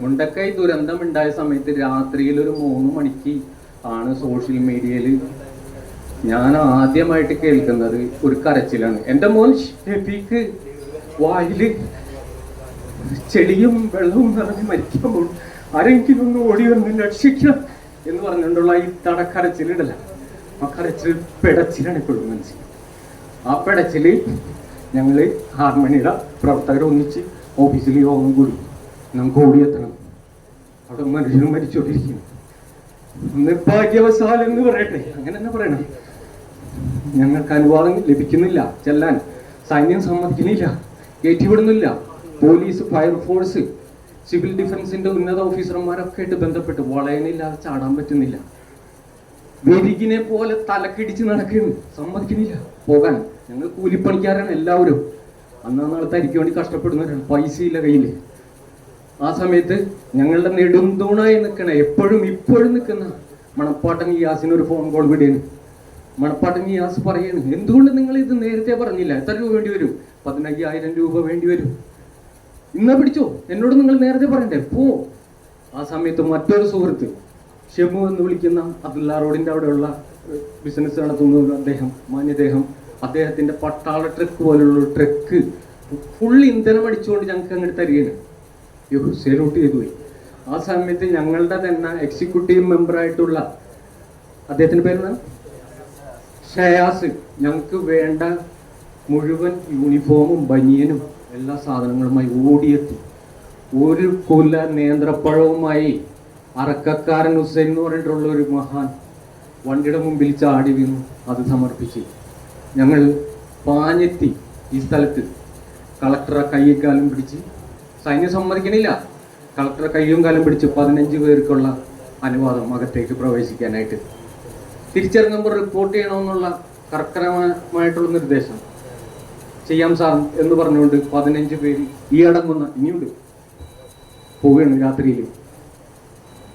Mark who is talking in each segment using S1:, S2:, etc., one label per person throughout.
S1: മുണ്ടക്കൈ ദുരന്തം ഉണ്ടായ സമയത്ത് രാത്രിയിൽ ഒരു മൂന്ന് മണിക്ക് ആണ് സോഷ്യൽ മീഡിയയിൽ ഞാൻ ആദ്യമായിട്ട് കേൾക്കുന്നത് ഒരു കരച്ചിലാണ്. എന്റെ മോൻ ഷെഫീക്ക് വായിൽ ചെളിയും വെള്ളവും നിറഞ്ഞ് മരിക്കുമ്പോൾ ആരെങ്കിലും ഒന്ന് ഓടി വന്ന് രക്ഷിക്കണം എന്ന് പറഞ്ഞുകൊണ്ടുള്ള ഈ തടക്കരച്ചിലിടല ആ കരച്ചിൽ പിടച്ചിലാണ് ഇപ്പോഴും മനസ്സിൽ ആ പിടച്ചിൽ ഞങ്ങൾ ഹാർമണിയുടെ പ്രവർത്തകർ ഒന്നിച്ച് ഓഫീസിൽ യോഗം കൂടി. നമുക്ക് ഓടിയെത്തണം അവിടെ മനുഷ്യനും മരിച്ചുകൊണ്ടിരിക്കുന്നു. നിർഭാഗ്യവശാൽ എന്ന് പറയട്ടെ. അങ്ങനെ തന്നെ പറയണം. ഞങ്ങൾക്ക് അനുവാദം ലഭിക്കുന്നില്ല. ചെല്ലാൻ സൈന്യം സമ്മതിക്കുന്നില്ല. കയറ്റിവിടുന്നില്ല പോലീസ് ഫയർഫോഴ്സ് സിവിൽ ഡിഫൻസിന്റെ ഉന്നത ഓഫീസർമാരൊക്കെ ആയിട്ട് ബന്ധപ്പെട്ട് വളയനില്ലാതെ ചാടാൻ പറ്റുന്നില്ല. വെരികിനെ പോലെ തലക്കിടിച്ച് നടക്കുന്നു സമ്മതിക്കുന്നില്ല. പോകാൻ. ഞങ്ങൾ കൂലിപ്പണിക്കാരാണ് എല്ലാവരും. അന്നാ നാളെ തരിക്ക് വേണ്ടി കഷ്ടപ്പെടുന്നവരാണ്. പൈസയില്ല കയ്യിൽ. ആ സമയത്ത് ഞങ്ങളുടെ നെടുന്തൂണായി നിൽക്കണ. എപ്പോഴും ഇപ്പോഴും നിൽക്കുന്ന മണപ്പാട്ടൻ ഗ്യാസിന് ഒരു ഫോൺ കോൾ വിടുകയാണ് മണപ്പാട്ടൻ ഗ്യാസ് പറയാണ് എന്തുകൊണ്ട് നിങ്ങൾ ഇത് നേരത്തെ പറഞ്ഞില്ല? എത്ര രൂപ വേണ്ടി വരും? പതിനയ്യായിരം രൂപ വേണ്ടി വരും. ഇന്ന പിടിച്ചോ? എന്നോട് നിങ്ങൾ നേരത്തെ പറയണ്ടേ? പോ. ആ സമയത്ത് മറ്റൊരു സുഹൃത്ത് ഷെമു എന്ന് വിളിക്കുന്ന അബ്ദുള്ള റോഡിന്റെ അവിടെയുള്ള ബിസിനസ് നടത്തുന്ന അദ്ദേഹം മാന്യദേഹം അദ്ദേഹത്തിന്റെ പട്ടാള ട്രക്ക് പോലുള്ള ട്രക്ക് ഫുൾ ഇന്ധനം അടിച്ചുകൊണ്ട് ഞങ്ങൾക്ക് അങ്ങോട്ട് തരികയാണ്. സേലൂട്ട് ചെയ്തു പോയി. ആ സമയത്ത് ഞങ്ങളുടെ തന്നെ എക്സിക്യൂട്ടീവ് മെമ്പറായിട്ടുള്ള അദ്ദേഹത്തിന്റെ പേരെന്താ ഷയാസ് ഞങ്ങൾക്ക് വേണ്ട മുഴുവൻ യൂണിഫോമും ബനിയനും എല്ലാ സാധനങ്ങളുമായി ഓടിയെത്തി. ഒരു കൊല്ല നേന്ത്രപ്പഴവുമായി അറക്കക്കാരൻ ഹുസൈൻ എന്ന് പറഞ്ഞിട്ടുള്ള ഒരു മഹാൻ വണ്ടിയുടെ മുമ്പിൽ ചാടി വീണു. അത് സമർപ്പിച്ച്. ഞങ്ങൾ പാഞ്ഞെത്തി ഈ സ്ഥലത്ത്. കളക്ടറെ കൈയും പിടിച്ച് സൈന്യം സമ്മതിക്കണില്ല. കളക്ടർ കയ്യും കാലം പിടിച്ച് പതിനഞ്ച് പേർക്കുള്ള അനുവാദം അകത്തേക്ക് പ്രവേശിക്കാനായിട്ട്. തിരിച്ചിറങ്ങുമ്പോൾ റിപ്പോർട്ട് ചെയ്യണമെന്നുള്ള കർക്കരമായിട്ടുള്ള നിർദ്ദേശം ചെയ്യാം സാർ എന്ന് പറഞ്ഞുകൊണ്ട് പതിനഞ്ച് പേര് ഈ അടങ്ങുന്ന ഇനിയുണ്ട്. പോവുകയാണ് രാത്രിയിൽ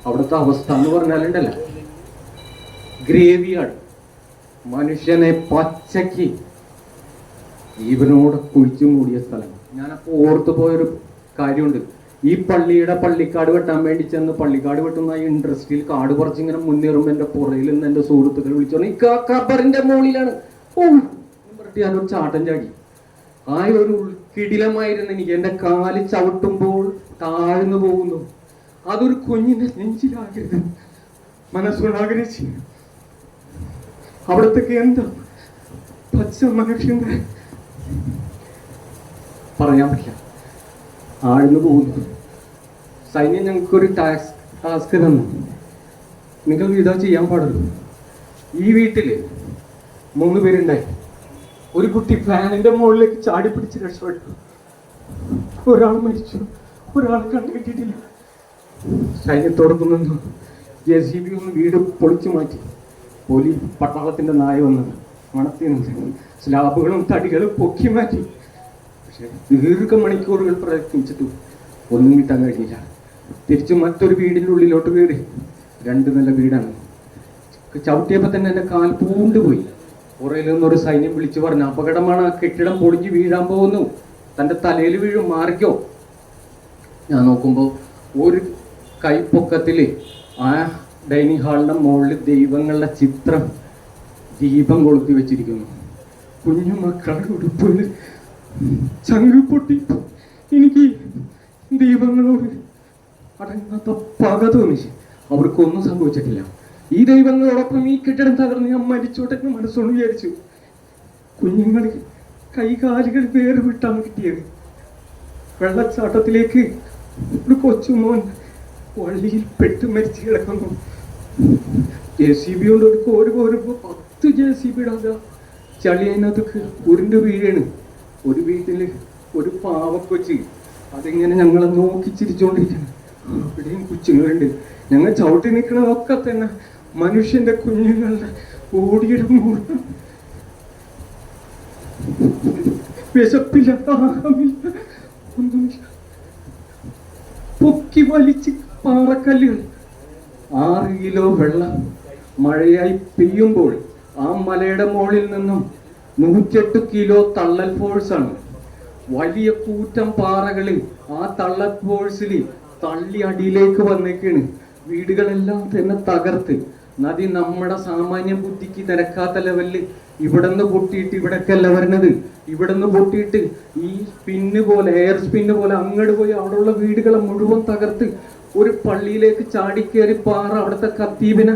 S1: അവിടുത്തെ അവസ്ഥ എന്ന് പറഞ്ഞാലുണ്ടല്ല ഗ്രേവിയാർഡ് മനുഷ്യനെ പച്ചയ്ക്ക്. ജീവനോടെ കുഴിച്ചു മൂടിയ സ്ഥലം. ഞാനപ്പോൾ ഓർത്തു പോയൊരു കാര്യമുണ്ട്. ഈ പള്ളിയുടെ പള്ളിക്കാട് വെട്ടാൻ വേണ്ടി ചെന്ന് പള്ളിക്കാട് വെട്ടുന്ന ഈ ഇൻഡസ്ട്രിയിൽ കാട് കുറച്ച് ഇങ്ങനെ മുന്നേറുമ്പോൾ എന്റെ പുറയിൽ നിന്ന് എന്റെ സുഹൃത്തുക്കൾ വിളിച്ചു ഈ ക- കബറിന്റെ മുകളിലാണ് ഓ ചാട്ടൻ ചാടി. ആ ഒരു കിടിലമായിരുന്നു എനിക്ക്. എന്റെ കാൽ ചവിട്ടുമ്പോൾ താഴ്ന്നു പോകുന്നു. അതൊരു കുഞ്ഞിന്റെ നെഞ്ചിലാകരുത്. മനസ്സുകൊണ്ട് ആഗ്രഹിച്ചു. അവിടത്തേക്ക് എന്താ? പച്ച മനുഷ്യന്റെ പറയാൻ പറ്റില്ല. ആഴ്ന്നു പോകുന്നു സൈന്യം ഞങ്ങൾക്കൊരു ടാക്സ് ടാസ്ക് തന്നു. നിങ്ങൾ ഇതാ ചെയ്യാൻ പാടുള്ളൂ. ഈ വീട്ടിൽ മൂന്ന് പേരുണ്ടായി. ഒരു കുട്ടി ഫാനിന്റെ മുകളിലേക്ക് ചാടി പിടിച്ച് രക്ഷപ്പെട്ടു. ഒരാൾ മരിച്ചു. ഒരാൾ കണ്ടുകിട്ടിയിട്ടില്ല സൈന്യത്തോടൊപ്പം നിന്നു ജെ സി ബി ഒന്ന് വീട് പൊളിച്ചു മാറ്റി. പോലീസ് പട്ടാളത്തിന്റെ നായ വന്ന് മണത്തി സ്ലാബുകളും തടികളും പൊക്കി മാറ്റി. പക്ഷെ ദീർഘമണിക്കൂറുകൾ പ്രയത്നിച്ചിട്ടു ഒന്നും കിട്ടാൻ കഴിഞ്ഞില്ല. തിരിച്ച് മറ്റൊരു വീടിന്റെ ഉള്ളിലോട്ട് കയറി. രണ്ട് നല്ല വീടാണ്. ചവിട്ടിയപ്പോൾ തന്നെ എന്റെ കാൽ പൂണ്ടുപോയി. പുറയിൽ നിന്നൊരു സൈന്യം വിളിച്ചു പറഞ്ഞു അപകടമാണ് ആ കെട്ടിടം പൊളിഞ്ഞ് വീഴാൻ പോകുന്നു. തന്റെ തലയിൽ വീഴും മാറിക്കോ. ഞാൻ നോക്കുമ്പോൾ ഒരു കൈപ്പൊക്കത്തിൽ ആ ഡൈനിങ് ഹാളിന്റെ മുകളിൽ ദൈവങ്ങളുടെ ചിത്രം ദീപം കൊളുത്തി വെച്ചിരിക്കുന്നു. കുഞ്ഞു മക്കളുടെ ചങ്ക് പൊട്ടി എനിക്ക് ദൈവങ്ങളോട് അടങ്ങാത്ത പക തോന്നി അവർക്കൊന്നും സംഭവിച്ചിട്ടില്ല. ഈ ദൈവങ്ങളോടൊപ്പം ഈ കെട്ടിടം തകർന്ന് ഞാൻ മരിച്ചോട്ടെ എന്ന് മനസ്സോട് വിചാരിച്ചു. കുഞ്ഞുങ്ങൾ കൈകാലുകൾ വേറെ വിട്ടാണ് കിട്ടിയത്. വെള്ളച്ചാട്ടത്തിലേക്ക് ഒരു കൊച്ചുമോൻ വള്ളിയിൽ പെട്ട് മരിച്ചു കിടക്കുന്നു. ജെ സി ബി കൊണ്ട് ഒരു കോര് കോരുമ്പോ പത്ത് ജെ സി ബി ഇടാതെ ചളി ഉരുണ്ട് വീഴാണ്. ഒരു വീട്ടിൽ ഒരു പാവക്കൊച്ചി. അതിങ്ങനെ ഞങ്ങളെ നോക്കി ചിരിച്ചോണ്ടിരിക്കണം അവിടെയും കൊച്ചുങ്ങളുണ്ട്. ഞങ്ങൾ ചവിട്ടി നിൽക്കുന്നതൊക്കെ തന്നെ മനുഷ്യന്റെ കുഞ്ഞുങ്ങളുടെ ഓടിയുടെ മൂലം വിശപ്പില്ല ദാഹമില്ല ഒന്നുമില്ല. പൊക്കി വലിച്ച് പാറക്കല്ലുകൾ. ആറ് കിലോ വെള്ളം മഴയായി പെയ്യുമ്പോൾ ആ മലയുടെ മുകളിൽ നിന്നും നൂറ്റെട്ട് കിലോ തള്ളൽ ഫോഴ്സാണ് വലിയ കൂറ്റം പാറകളിൽ ആ തള്ളൽ ഫോഴ്സിൽ തള്ളി അടിയിലേക്ക് വന്നേക്കാണ്. വീടുകളെല്ലാം തന്നെ തകർത്ത്. നദി നമ്മുടെ സാമാന്യ ബുദ്ധിക്ക് നിരക്കാത്ത ലെവലിൽ ഇവിടുന്ന് പൊട്ടിയിട്ട് ഇവിടേക്കല്ല വരുന്നത് ഇവിടുന്ന് പൊട്ടിയിട്ട് ഈ സ്പിന്ന് പോലെ എയർ സ്പിന്ന് പോലെ അങ്ങോട്ട് പോയി അവിടെയുള്ള വീടുകളെ മുഴുവൻ തകർത്ത് ഒരു പള്ളിയിലേക്ക് ചാടിക്കേറി പാറ അവിടുത്തെ കത്തീബിനെ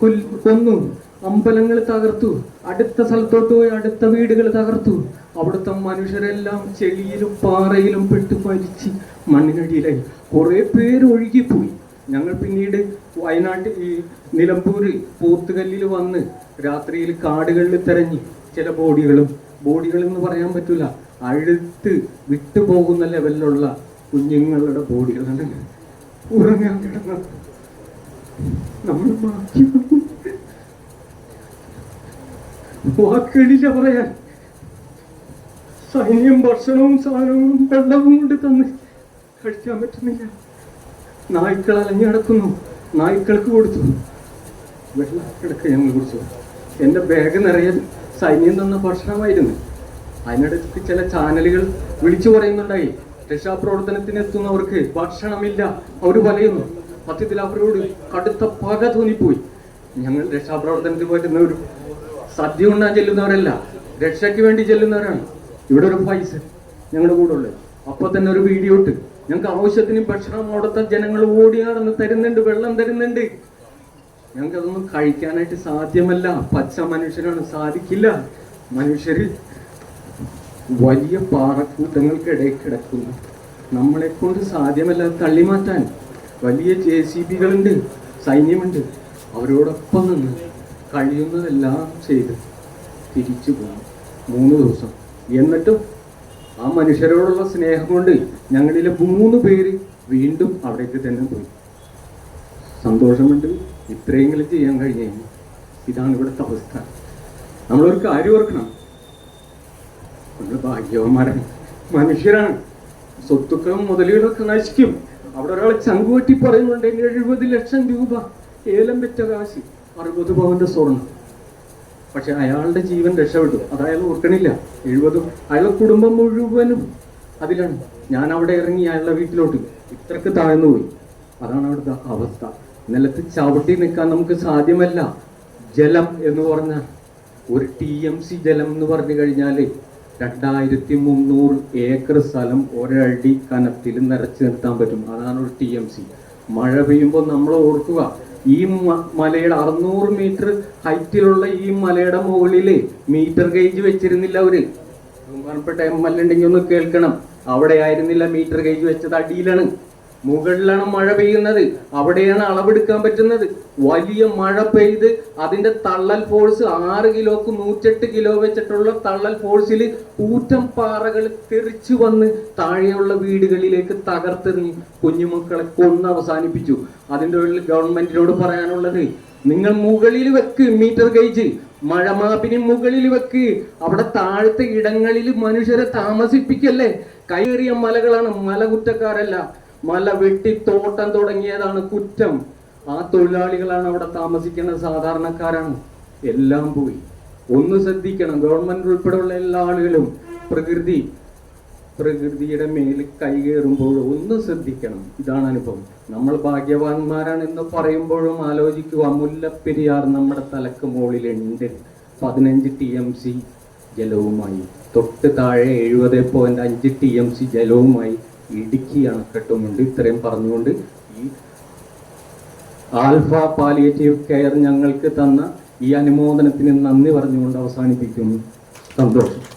S1: കൊന്നു. അമ്പലങ്ങൾ തകർത്തു. അടുത്ത സ്ഥലത്തോട്ട് പോയി അടുത്ത വീടുകൾ തകർത്തു. അവിടുത്തെ മനുഷ്യരെല്ലാം ചെളിയിലും പാറയിലും പെട്ട് മരിച്ച് മണ്ണിനടിയിലായി. കുറെ പേര് ഒഴുകിപ്പോയി. ഞങ്ങൾ പിന്നീട് വയനാട്ടിൽ ഈ നിലമ്പൂര് പോത്തുകല്ലിൽ വന്ന് രാത്രിയിൽ കാടുകളിൽ തെരഞ്ഞ് ചില ബോഡികളും ബോഡികൾ എന്ന് പറയാൻ പറ്റില്ല അഴുത്ത് വിട്ടുപോകുന്ന ലെവലിലുള്ള കുഞ്ഞുങ്ങളുടെ ബോഡികളാണ് ഉറങ്ങാൻ കിടന്നത്. നമ്മൾ ബാക്കി വാക്കുകളില്ല പറയാൻ സൈന്യം ഭക്ഷണവും സാധനവും വെള്ളവും കൊണ്ട് തന്ന് കഴിക്കാൻ പറ്റുന്നില്ല. നായ്ക്കൾ അലഞ്ഞു കിടക്കുന്നു. നായ്ക്കൾക്ക് കൊടുത്തു. വെള്ളം കിടക്ക ഞങ്ങൾ കുടിച്ചു. എന്റെ ബാഗ് നിറയെ സൈന്യം തന്ന ഭക്ഷണമായിരുന്നു. അതിനിടയ്ക്ക് ചില ചാനലുകൾ വിളിച്ചു പറയുന്നുണ്ടായി. രക്ഷാപ്രവർത്തനത്തിന് എത്തുന്നവർക്ക് ഭക്ഷണമില്ല. അവർ പറയുന്നു സത്യത്തിൽ അവരോട് കടുത്ത പക തോന്നിപ്പോയി. ഞങ്ങൾ രക്ഷാപ്രവർത്തനത്തിൽ പറ്റുന്നവർ സദ്യ ഉണ്ണാൻ ചെല്ലുന്നവരല്ല. രക്ഷയ്ക്ക് വേണ്ടി ചെല്ലുന്നവരാണ്. ഇവിടെ ഒരു പൈസ ഞങ്ങളുടെ കൂടെ ഉള്ളത്. അപ്പൊ തന്നെ ഒരു വീഡിയോ ഇട്ട്. ഞങ്ങൾക്ക് ആവശ്യത്തിന് ഭക്ഷണം അവിടുത്തെ ജനങ്ങൾ ഓടി നടന്ന് തരുന്നുണ്ട് വെള്ളം തരുന്നുണ്ട്. ഞങ്ങൾക്ക് അതൊന്നും കഴിക്കാനായിട്ട് സാധ്യമല്ല. പച്ച മനുഷ്യരാണ് സാധിക്കില്ല. മനുഷ്യര് വലിയ പാറക്കൂട്ടങ്ങൾക്കിടയിൽ കിടക്കുന്നു. നമ്മളെ കൊണ്ട് സാധ്യമല്ല തള്ളി മാറ്റാൻ വലിയ ജെ സി ബികളുണ്ട് സൈന്യമുണ്ട്. അവരോടൊപ്പം നിന്ന് കഴിയുന്നതെല്ലാം ചെയ്ത് തിരിച്ചു പോകും മൂന്ന് ദിവസം. എന്നിട്ടും ആ മനുഷ്യരോടുള്ള സ്നേഹം കൊണ്ട് ഞങ്ങളിലെ മൂന്ന് പേര് വീണ്ടും അവിടേക്ക് തന്നെ പോയി. സന്തോഷമുണ്ട് ഇത്രയെങ്കിലും ചെയ്യാൻ കഴിഞ്ഞു ഇതാണ് ഇവിടുത്തെ അവസ്ഥ. നമ്മളൊരു കാര്യം ഓർക്കണം. നമ്മൾ ഭാഗ്യവന്മാരാണ് മനുഷ്യരാണ്. സ്വത്തുക്കളും മുതലുകളൊക്കെ നശിക്കും. അവിടെ ഒരാൾ ചങ്കുവട്ടി പറയുന്നുണ്ട് എഴുപത് ലക്ഷം രൂപ ഏലം വെച്ച കാശ്. അറുപത് പവന്റെ സ്വർണം പക്ഷെ അയാളുടെ ജീവൻ രക്ഷപ്പെട്ടു. അത് അയാൾ ഓർക്കണില്ല. എഴുപതും അയാളുടെ കുടുംബം മുഴുവനും അതിലാണ്. ഞാൻ അവിടെ ഇറങ്ങി അയാളുടെ വീട്ടിലോട്ട്. ഇത്രക്ക് താഴ്ന്നു പോയി. അതാണ് അവിടുത്തെ അവസ്ഥ. നിലത്ത് ചവിട്ടി നിൽക്കാൻ നമുക്ക് സാധ്യമല്ല. ജലം എന്ന് പറഞ്ഞ ഒരു ടി എം സി ജലം എന്ന് പറഞ്ഞു കഴിഞ്ഞാൽ രണ്ടായിരത്തി മുന്നൂറ് ഏക്കർ സ്ഥലം ഒരടി കനത്തിൽ നിറച്ചു നിർത്താൻ പറ്റും. അതാണ് ഒരു ടി എം സി മഴ പെയ്യുമ്പോൾ നമ്മൾ ഓർക്കുക ഈ മലയുടെ അറുന്നൂറ് മീറ്റർ ഹൈറ്റിലുള്ള ഈ മലയുടെ മുകളിൽ മീറ്റർ ഗേജ് വെച്ചിരുന്നില്ല അവർ. ബഹുമാനപ്പെട്ട എം എൽ ഉണ്ടെങ്കിൽ ഒന്ന് കേൾക്കണം. അവിടെ ആയിരുന്നില്ല മീറ്റർ ഗേജ് വെച്ചത്. അടിയിലാണ്. മുകളിലാണ് മഴ പെയ്യുന്നത്. അവിടെയാണ് അളവെടുക്കാൻ പറ്റുന്നത്. വലിയ മഴ പെയ്ത് അതിന്റെ തള്ളൽ ഫോഴ്സ് ആറ് കിലോക്ക് നൂറ്റെട്ട് കിലോ വെച്ചിട്ടുള്ള തള്ളൽ ഫോഴ്സിൽ കൂറ്റം പാറകൾ തെറിച്ചു വന്ന് താഴെയുള്ള വീടുകളിലേക്ക് തകർത്തെറിഞ്ഞ് കുഞ്ഞുമക്കളെ കൊന്ന് അവസാനിപ്പിച്ചു. അതിന്റെ ഉള്ളിൽ ഗവൺമെന്റിനോട് പറയാനുള്ളത് നിങ്ങൾ മുകളിൽ വെക്ക് മീറ്റർ ഗേജ്. മഴമാപ്പിന് മുകളിൽ വെക്ക്. അവിടെ താഴത്തെ ഇടങ്ങളിൽ മനുഷ്യരെ താമസിപ്പിക്കല്ലേ? കയറിയ മലകളാണ് മല കുറ്റക്കാരല്ല മല വെട്ടി തോട്ടം തുടങ്ങിയതാണ് കുറ്റം. ആ തൊഴിലാളികളാണ് അവിടെ താമസിക്കുന്ന സാധാരണക്കാരാണ്. എല്ലാം പോയി. ഒന്ന് ശ്രദ്ധിക്കണം ഗവൺമെന്റ് ഉൾപ്പെടെയുള്ള എല്ലാ ആളുകളും പ്രകൃതി പ്രകൃതിയുടെ മേൽ കൈകേറുമ്പോൾ ഒന്ന് ശ്രദ്ധിക്കണം. ഇതാണ് അനുഭവം. നമ്മൾ ഭാഗ്യവാന്മാരാണ് എന്ന് പറയുമ്പോഴും ആലോചിക്കുക മുല്ലപ്പെരിയാർ നമ്മുടെ തലക്ക് മുകളിലുണ്ട്. പതിനഞ്ച് ടി എം സി ജലവുമായി. തൊട്ട് താഴെ എഴുപത് പോയിന്റ് അഞ്ച് ടി എം സി ജലവുമായി. ഇടുക്കി അണക്കെട്ടുമുണ്ട്. ഇത്രയും പറഞ്ഞുകൊണ്ട് ഈ ആൽഫ പാലിയേറ്റീവ് കെയർ ഞങ്ങൾക്ക് തന്ന ഈ അനുമോദനത്തിന് നന്ദി പറഞ്ഞുകൊണ്ട് അവസാനിപ്പിക്കുന്നു. സന്തോഷം.